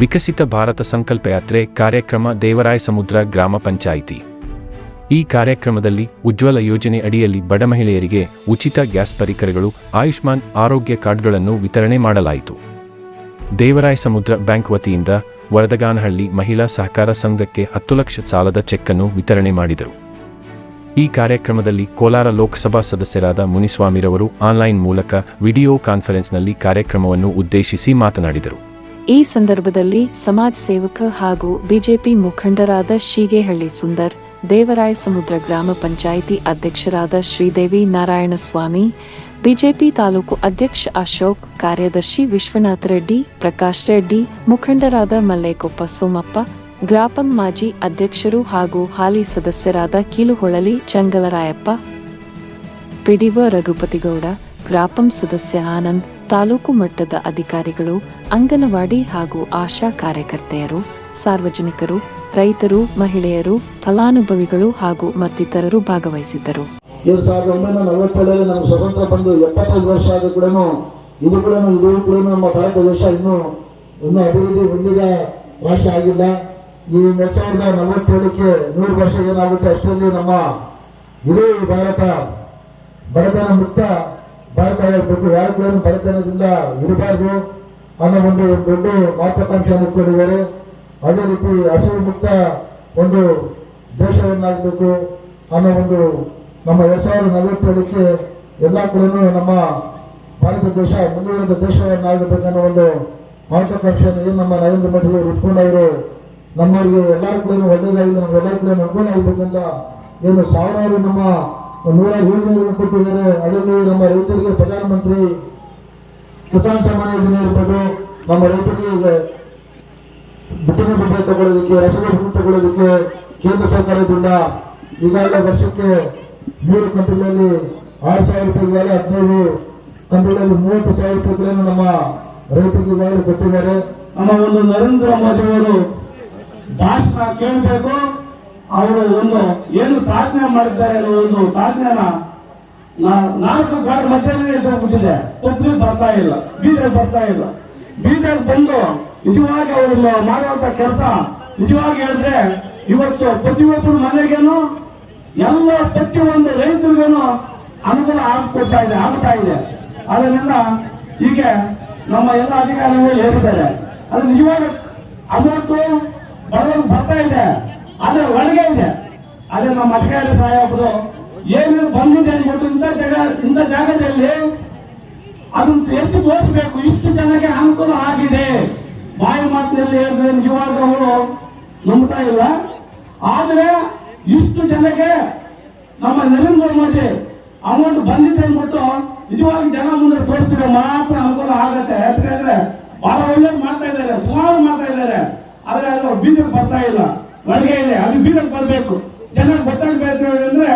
ವಿಕಸಿತ ಭಾರತ ಸಂಕಲ್ಪ ಯಾತ್ರೆ ಕಾರ್ಯಕ್ರಮ ದೇವರಾಯ ಸಮುದ್ರ ಗ್ರಾಮ ಪಂಚಾಯಿತಿ. ಈ ಕಾರ್ಯಕ್ರಮದಲ್ಲಿ ಉಜ್ವಲ ಯೋಜನೆ ಅಡಿಯಲ್ಲಿ ಬಡ ಮಹಿಳೆಯರಿಗೆ ಉಚಿತ ಗ್ಯಾಸ್ ಪರಿಕರಗಳು, ಆಯುಷ್ಮಾನ್ ಆರೋಗ್ಯ ಕಾರ್ಡ್ಗಳನ್ನು ವಿತರಣೆ ಮಾಡಲಾಯಿತು. ದೇವರಾಯ ಸಮುದ್ರ ಬ್ಯಾಂಕ್ ವತಿಯಿಂದ ವರದಗಾನಹಳ್ಳಿ ಮಹಿಳಾ ಸಹಕಾರ ಸಂಘಕ್ಕೆ ಹತ್ತು ಲಕ್ಷ ಸಾಲದ ಚೆಕ್ಕನ್ನು ವಿತರಣೆ ಮಾಡಿದರು. ಈ ಕಾರ್ಯಕ್ರಮದಲ್ಲಿ ಕೋಲಾರ ಲೋಕಸಭಾ ಸದಸ್ಯರಾದ ಮುನಿಸ್ವಾಮಿರವರು ಆನ್ಲೈನ್ ಮೂಲಕ ವಿಡಿಯೋ ಕಾನ್ಫರೆನ್ಸ್ನಲ್ಲಿ ಕಾರ್ಯಕ್ರಮವನ್ನು ಉದ್ದೇಶಿಸಿ ಮಾತನಾಡಿದರು. ಈ ಸಂದರ್ಭದಲ್ಲಿ ಸಮಾಜ ಸೇವಕ ಹಾಗೂ ಬಿಜೆಪಿ ಮುಖಂಡರಾದ ಶೀಗೇಹಳ್ಳಿ ಸುಂದರ್, ದೇವರಾಯ ಸಮುದ್ರ ಗ್ರಾಮ ಪಂಚಾಯಿತಿ ಅಧ್ಯಕ್ಷರಾದ ಶ್ರೀದೇವಿ ನಾರಾಯಣಸ್ವಾಮಿ, ಬಿಜೆಪಿ ತಾಲೂಕು ಅಧ್ಯಕ್ಷ ಅಶೋಕ್, ಕಾರ್ಯದರ್ಶಿ ವಿಶ್ವನಾಥ ರೆಡ್ಡಿ, ಪ್ರಕಾಶ್ ರೆಡ್ಡಿ, ಮುಖಂಡರಾದ ಮಲ್ಲೇಕೊಪ್ಪ ಸೋಮಪ್ಪ, ಗ್ರಾಪಂ ಮಾಜಿ ಅಧ್ಯಕ್ಷರು ಹಾಗೂ ಹಾಲಿ ಸದಸ್ಯರಾದ ಕೀಲುಹೊಳಲಿ ಚಂಗಲರಾಯಪ್ಪ ಪಿಡಿವ ರಘುಪತಿಗೌಡ, ಗ್ರಾಪಂ ಸದಸ್ಯ ಆನಂದ್ ತಾಲೂಕು ಮಟ್ಟದ ಅಧಿಕಾರಿಗಳು, ಅಂಗನವಾಡಿ ಹಾಗೂ ಆಶಾ ಕಾರ್ಯಕರ್ತೆಯರು, ಸಾರ್ವಜನಿಕರು, ರೈತರು, ಮಹಿಳೆಯರು, ಫಲಾನುಭವಿಗಳು ಹಾಗೂ ಮತ್ತಿತರರು ಭಾಗವಹಿಸಿದ್ದರು. ಇದು ಸಾವಿರದ ನಮ್ಗೆ ಸ್ವತಂತ್ರ ಬಂದು ಎಪ್ಪತ್ತೈದು ವರ್ಷ ಆದರೂ ಕೂಡ ಇದು ಕೂಡ ಇದು ಕೂಡ ನಮ್ಮ ಭಾರತ ದೇಶ ಇನ್ನೂ ಇನ್ನೂ ಅಭಿವೃದ್ಧಿ ಹೊಂದಿದ ರಾಷ್ಟ್ರ ಆಗಿಲ್ಲ. ಈ ಎರಡ್ ಸಾವಿರದ ನಲವತ್ತೇಳಕ್ಕೆ ನೂರು ವರ್ಷ ಏನಾಗುತ್ತೆ ಅಷ್ಟರಲ್ಲಿ ನಮ್ಮ ಇಡೀ ಭಾರತ ಬಡತನ ಮುಕ್ತ ಭಾರತ ದೊಡ್ಡ ಯಾರು ಕೂಡ ಬಡತನದಿಂದ ಇರಬಾರ್ದು ಅನ್ನೋ ಒಂದು ದೊಡ್ಡ ಮಹತ್ವಾಕಾಂಕ್ಷೆಯನ್ನು ಇಟ್ಕೊಂಡಿದ್ದಾರೆ ಅದೇ ರೀತಿ ಹಸಿವು ಮುಕ್ತ ಒಂದು ದೇಶವನ್ನಾಗಬೇಕು ಅನ್ನೋ ಒಂದು ನಮ್ಮ ಎರಡ್ ಸಾವಿರದ ನಲವತ್ತೇಳಕ್ಕೆ ಎಲ್ಲ ಕೂಡ ನಮ್ಮ ಭಾರತ ದೇಶ ಮುಂದುವರೆದ ದೇಶವನ್ನಾಗಬೇಕನ್ನೋ ಒಂದು ಮಹತ್ವಾಕಾಂಕ್ಷೆಯನ್ನು ಏನು ನಮ್ಮ ನರೇಂದ್ರ ಮೋದಿ ಅವರು ಇಟ್ಕೊಂಡವರು ನಮ್ಮವರಿಗೆ ಎಲ್ಲರೂ ಕೂಡ ಒಳ್ಳೆಯದಾಗಿದೆ ನಮ್ಗೆ ಎಲ್ಲರೂ ಕೂಡ ಅನುಕೂಲ ಆಗಬೇಕಂತ ಏನು ಸಾವಿರಾರು ನಮ್ಮ ನೂರ ಯೋಜನೆಗಳನ್ನು ಕೊಟ್ಟಿದ್ದಾರೆ ಅದರಲ್ಲಿ ನಮ್ಮ ರೈತರಿಗೆ ಪ್ರಧಾನಮಂತ್ರಿ ಕಿಸಾನ್ ಸಮ್ಮಾನ ಯೋಜನೆ ಇರ್ಬೋದು ನಮ್ಮ ರೈತರಿಗೆ ಬಿಟ್ಟಿನ ಬೀಜ ತಗೊಳ್ಳೋದಕ್ಕೆ, ರಸಗೊಬ್ಬರ ತಗೊಳ್ಳೋದಕ್ಕೆ ಕೇಂದ್ರ ಸರ್ಕಾರದಿಂದ ಈಗಾಗಲೇ ವರ್ಷಕ್ಕೆ ಮೂರು ಕಂಪನಿಗಳಲ್ಲಿ ಆರು ಸಾವಿರ ರೂಪಾಯಿಗಾಗಲೇ ಹದಿನೈದು ಕಂಪನಿಗಳಲ್ಲಿ ಮೂವತ್ತು ಸಾವಿರ ರೂಪಾಯಿಗಳನ್ನು ನಮ್ಮ ರೈತರಿಗೆ ಈಗಾಗಲೇ ಕೊಟ್ಟಿದ್ದಾರೆ. ನಮ್ಮ ಒಂದು ನರೇಂದ್ರ ಮೋದಿ ಅವರು ಭಾಷಣ ಕೇಳಬೇಕು. ಅವರು ಒಂದು ಏನು ಸಾಧನೆ ಮಾಡಿದ್ದಾರೆ ಅನ್ನೋ ಒಂದು ಸಾಧನೆನ ನಾಲ್ಕು ಗೋಡೆ ಮಧ್ಯದಲ್ಲಿ ಹೋಗ್ಬಿಟ್ಟಿದೆ ಒಬ್ರು ಬರ್ತಾ ಇಲ್ಲ, ಬೀದರ್ ಬರ್ತಾ ಇಲ್ಲ. ಬೀದರ್ ಬಂದು ನಿಜವಾಗಿ ಅವರು ಮಾಡುವಂತ ಕೆಲಸ ನಿಜವಾಗಿ ಹೇಳಿದ್ರೆ ಇವತ್ತು ಪ್ರತಿಯೊಬ್ಬರು ಮನೆಗೇನು ಎಲ್ಲ ಪ್ರತಿಯೊಂದು ರೈತರಿಗೇನು ಅನುಕೂಲ ಆಗ್ಕೊಡ್ತಾ ಇದೆ, ಆಗ್ತಾ ಇದೆ. ಅದರಿಂದ ಹೀಗೆ ನಮ್ಮ ಎಲ್ಲ ಅಧಿಕಾರಿಗಳು ಹೇಳಿದ್ದಾರೆ. ಅದು ನಿಜವಾಗ ಅಮೌಂಟು ಬಡವರು ಬರ್ತಾ ಇದೆ. ಆದ್ರೆ ಒಳಗೆ ಇದೆ. ಅದೇ ನಮ್ಮ ಅಧಿಕಾರಿ ಸಾಹೇಬರು ಏನೇನು ಬಂದಿದೆ ಅಂದ್ಬಿಟ್ಟು ಇಂಥ ಜಾಗ, ಇಂಥ ಜಾಗದಲ್ಲಿ ಅದನ್ನ ಎತ್ತಿ ತೋರಿಸ್ಬೇಕು. ಇಷ್ಟು ಜನಕ್ಕೆ ಅನುಕೂಲ ಆಗಿದೆ. ಬಾಯಿ ಮಾತಿನಲ್ಲಿ ಹೇಳಿದ್ರೆ ನಿಜವಾಗ ಅವರು ನಂಬ್ತಾ ಇಲ್ಲ. ಆದ್ರೆ ಇಷ್ಟು ಜನಕ್ಕೆ ನಮ್ಮ ನರೇಂದ್ರ ಮೋದಿ ಅಮೌಂಟ್ ಬಂದಿದೆ ಅಂದ್ಬಿಟ್ಟು ನಿಜವಾಗಿ ಜನ ಮುಂದೆ ತೋರಿಸಿದ್ರೆ ಮಾತ್ರ ಅನುಕೂಲ ಆಗತ್ತೆ. ಯಾಕಂದ್ರೆ ಬಹಳ ಒಳ್ಳೇದು ಮಾಡ್ತಾ ಇದ್ದಾರೆ, ಸುಮಾರು ಮಾಡ್ತಾ ಇದ್ದಾರೆ. ಆದ್ರೆ ಅದು ಬೀದಿಗೆ ಬರ್ತಾ ಇಲ್ಲ. ಒಳಗೆ ಇದೆ, ಅದು ಬೀದಕ್ಕೆ ಬರಬೇಕು. ಜನಕ್ಕೆ ಗೊತ್ತಾಗಬೇಕು ಅಂದ್ರೆ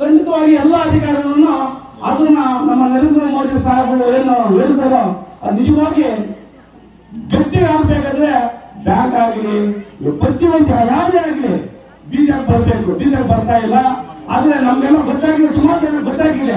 ಖಂಡಿತವಾಗಿ ಎಲ್ಲ ಅಧಿಕಾರಿಗಳನ್ನು ಅದನ್ನ ನಮ್ಮ ನರೇಂದ್ರ ಮೋದಿ ಸಾಹೇಬರು ಏನು ಹೇಳಿದಾರೋ, ಅದು ನಿಜವಾಗಿ ಗಟ್ಟಿ ಆಗ್ಬೇಕಾದ್ರೆ ಬ್ಯಾಂಕ್ ಆಗಲಿ ಪ್ರತಿಯೊಂದು ಯಾವುದೇ ಆಗಲಿ ಬೀದಕ್ಕೆ ಬರಬೇಕು. ಬೀದಕ್ಕೆ ಬರ್ತಾ ಇಲ್ಲ. ಆದ್ರೆ ನಮ್ಗೆಲ್ಲ ಗೊತ್ತಾಗಿದೆ, ಸುಮಾರು ಜನ ಗೊತ್ತಾಗಿದೆ.